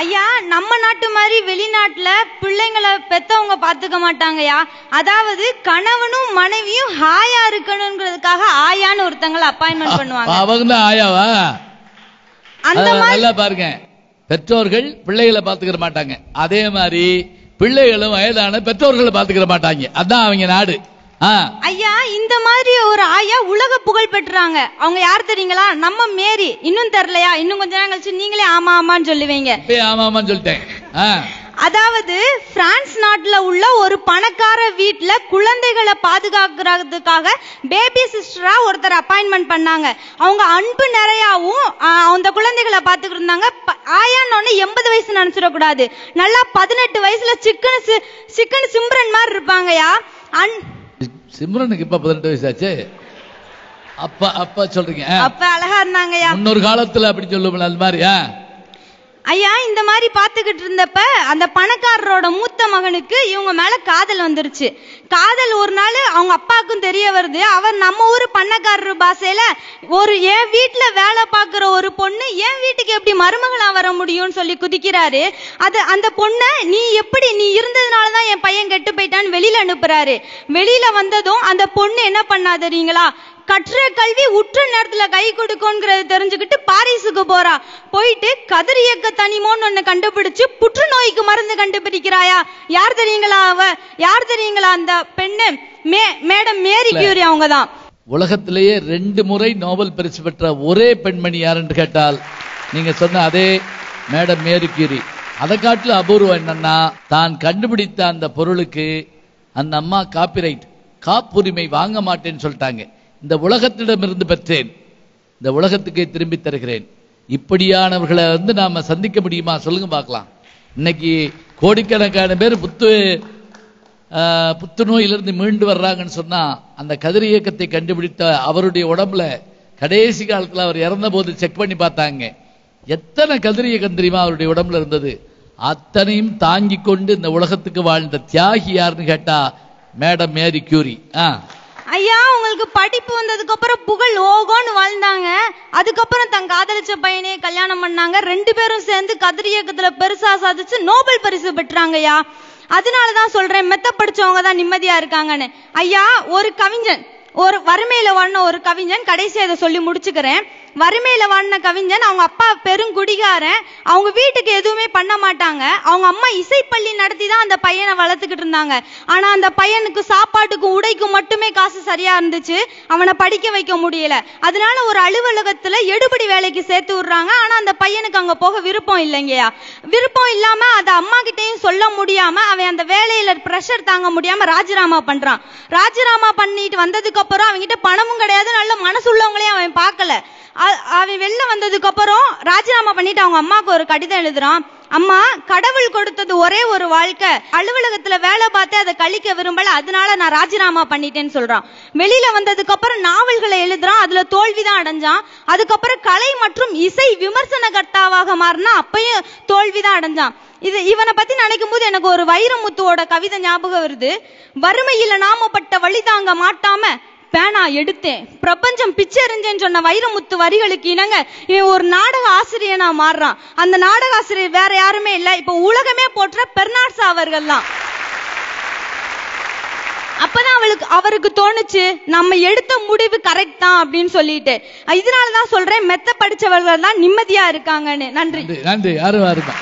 ஐயா நம்ம நாட்டு மாதிரி வெளிநாட்டுல பிள்ளைங்களை பெத்தவங்க பாத்துக்க மாட்டாங்கய்யா. அதாவது கணவனும் மனைவியும் ஹாயா இருக்கணுங்கிறதுக்காக ஆயான்னு ஒருத்தங்களை அப்பாயின்மெண்ட் பண்ணுவாங்க. அவங்க தான் ஆயாவா? அந்த மாதிரி பாருங்க. பெற்றோர்கள் பிள்ளைகளை பாத்துக்கிற மாட்டாங்க. அதே மாதிரி பிள்ளைகளும் வயதான பெற்றோர்களை பாத்துக்கிற மாட்டாங்க. அதான் அவங்க நாடு. ஐயா இந்த மாதிரி ஒரு ஆயா உலக புகழ் பெற்றாங்க. அவங்க யார் தெரியுங்களா? நம்ம மேரி. இன்னும் தெரியலையா? இன்னும் கொஞ்ச நேரம் கழிச்சு நீங்களே ஆமா ஆமான்னு சொல்லுவீங்க. ஆமா ஆமான்னு சொல்லிட்டேன். அதாவது பிரான்ஸ் நாட்டுல உள்ள ஒரு பணக்கார வீட்ல குழந்தைகளை பாதுகாக்கிறதுக்காக பேபி சிஸ்டரா ஒருத்தர் அப்பாயின்மெண்ட் பண்ணாங்க. அவங்க அன்பு நிறையாவும் அந்த குழந்தைகளை பாத்துக்கிட்டு இருந்தாங்க. ஆயான்னு எண்பது வயசு நினைச்சிடக்கூடாது. நல்லா பதினெட்டு வயசுல சிக்கன் சிக்கன் சிம்ரன் மாதிரி இருப்பாங்கயா அன் சிம்ரனுக்கு இப்ப பதினெட்டு வயசாச்சு அப்பா அப்பா சொல்றீங்க. அப்ப அழகா இருந்தாங்கய்யா முன்னொரு காலத்துல அப்படி சொல்லுவோம்ல அது மாதிரி ஆ. ஐயா இந்த மாதிரி பாத்துக்கிட்டு இருந்தப்ப அந்த பணக்காரரோட மூத்த மகனுக்கு இவங்க மேல காதல் வந்துருச்சு. காதல் ஒரு நாள் அவங்க அப்பாவுக்கும் தெரிய வருது. அவர் நம்ம ஊர் பண்ணக்காரர் பாசையில ஒரு என் வீட்டுல வேலை பார்க்குற ஒரு பொண்ணு என் வீட்டுக்கு எப்படி மருமகளா வர முடியும்னு சொல்லி குதிக்கிறாரு. அது அந்த பொண்ணை நீ எப்படி நீ இருந்ததுனால தான் என் பையன் கெட்டு போயிட்டான்னு வெளியில அனுப்புறாரு. வெளியில வந்ததும் அந்த பொண்ணு என்ன பண்ணா தெரியுங்களா? கற்ற கல்வி உற்ற நேரத்துல கை கொடுக்கும்ங்கிறத தெரிஞ்சுக்கிட்டு பாரிஸுக்கு போறா. போயிட்டு கதிரியக்க தனிமோன்னு ஒண்ணு கண்டுபிடிச்சு புற்றுநோய்க்கு மருந்து கண்டுபிடிக்கிறாயா? யார் தெரியுங்களா அவ? யார் தெரியுங்களா அந்த பெண்ணு? மே மேடம் மேரி கியூரி அவங்க தான் உலகத்திலேயே ரெண்டு முறை நோபல் பரிசு பெற்ற ஒரே பெண்மணி யாருன்னு கேட்டால் நீங்க சொன்ன அதே மேடம் மேரி கியூரி. அதை காட்டிலும் அபூர்வம் என்னன்னா தான் கண்டுபிடித்த அந்த பொருளுக்கு அந்த அம்மா காப்பிரைட் காப்புரிமை வாங்க மாட்டேன்னு சொல்லிட்டாங்க. இந்த உலகத்திடமிருந்து பெற்றேன். இந்த உலகத்துக்கே திரும்பி தருகிறேன். இப்படியானவர்களை வந்து நாம சந்திக்க முடியுமா? சொல்லுங்க பார்க்கலாம். இன்னைக்கு கோடிக்கணக்கான பேர் புத்து ஆஹ், புத்துநோயிலிருந்து மீண்டு வர்றாங்கன்னு சொன்னா அந்த கதிர் இயக்கத்தை கண்டுபிடித்த அவருடைய உடம்புல கடைசி காலத்துல அவர் இறந்த போது செக் பண்ணி பார்த்தாங்க. எத்தனை கதிர் இயக்கம் தெரியுமா? அவருடைய உடம்புல இருந்தது. அத்தனையும் தாங்கி கொண்டு இந்த உலகத்துக்கு வாழ்ந்த தியாகி யாருன்னு கேட்டா மேடம் மேரி கியூரி. ஆ. ஐயா உங்களுக்கு படிப்பு வந்ததுக்கு அப்புறம் புகழ் ஓகோன்னு வாழ்ந்தாங்க. அதுக்கப்புறம் தன் காதலிச்ச பையனே கல்யாணம் பண்ணாங்க. ரெண்டு பேரும் சேர்ந்து கதிர் இயக்கத்துல பெருசா சாதிச்சு நோபல் பரிசு பெற்றாங்கய்யா அதனாலதான் சொல்றேன் மெத்த படிச்சவங்க தான் நிம்மதியா இருக்காங்கன்னு. ஐயா ஒரு கவிஞன் ஒரு வறுமையில வாழ்ன ஒரு கவிஞன் கடைசியா இதை சொல்லி முடிச்சுக்கிறேன். வறுமையில வாழ்ன கவிஞன் அவங்க அப்பா பெருங்குடிகாரன் அவங்க வீட்டுக்கு எதுவுமே பண்ண மாட்டாங்க. அவங்க அம்மா இசைப்பள்ளி நடத்தி தான் அந்த பையனை வளர்த்துக்கிட்டு இருந்தாங்க. ஆனா அந்த பையனுக்கு சாப்பாட்டுக்கும் உடைக்கும் மட்டுமே காசு சரியா இருந்துச்சு. அவனை படிக்க வைக்க முடியல. அதனால ஒரு அலுவலகத்துல எடுபடி வேலைக்கு சேர்த்து விடுறாங்க. ஆனா அந்த பையனுக்கு அங்க போக விருப்பம் இல்லைங்கயா விருப்பம் இல்லாம அதை அம்மா கிட்டையும் சொல்ல முடியாம அவன் அந்த வேலையில ப்ரெஷர் தாங்க முடியாம ராஜினாமா பண்றான். ராஜினாமா பண்ணிட்டு வந்ததுக்கு அப்புறம் அவன்கிட்ட பணமும் கிடையாது. நல்ல மனசு உள்ளவங்களையும் அவன் பார்க்கல. அவன் வெளில வந்ததுக்கு அப்புறம் ராஜினாமா பண்ணிட்டு அவங்க அம்மாவுக்கு ஒரு கடிதம் எழுதுறான். அம்மா கடவுள் கொடுத்தது ஒரே ஒரு வாழ்க்கை. அலுவலகத்துல வேலை பார்த்து அதை கழிக்க விரும்பல அதனால நான் ராஜினாமா பண்ணிட்டேன்னு சொல்றான். வெளியில வந்ததுக்கு அப்புறம் நாவல்களை எழுதுறான் அதுல தோல்விதான் அடைஞ்சான். அதுக்கப்புறம் கலை மற்றும் இசை விமர்சனகர்த்தாவாக மாறினா அப்பயும் தோல்விதான் அடைஞ்சான். இது இவனை பத்தி நினைக்கும் போது எனக்கு ஒரு வைரமுத்துவோட கவிதை ஞாபகம் வருது. வறுமையில நாமப்பட்ட வழி தாங்க மாட்டாம பேனா எடுத்தேன். பிரபஞ்சம் பிச்சை எறிஞ்சேன்னு சொன்ன வைரமுத்து வரிகளுக்கு இணங்க இவன் ஒரு நாடக ஆசிரியனா மாறுறான். அந்த நாடக ஆசிரியர் வேற யாருமே இல்ல. இப்ப உலகமே போற்ற பெர்னாட்ஸா அவர்கள் தான் அப்பதான் அவளுக்கு அவருக்கு தோணுச்சு நம்ம எடுத்த முடிவு கரெக்ட் தான் அப்படின்னு சொல்லிட்டு. இதனாலதான் சொல்றேன் மெத்த படிச்சவர்கள் தான் நிம்மதியா இருக்காங்கன்னு. நன்றி. நன்றி யாரும் யாருமா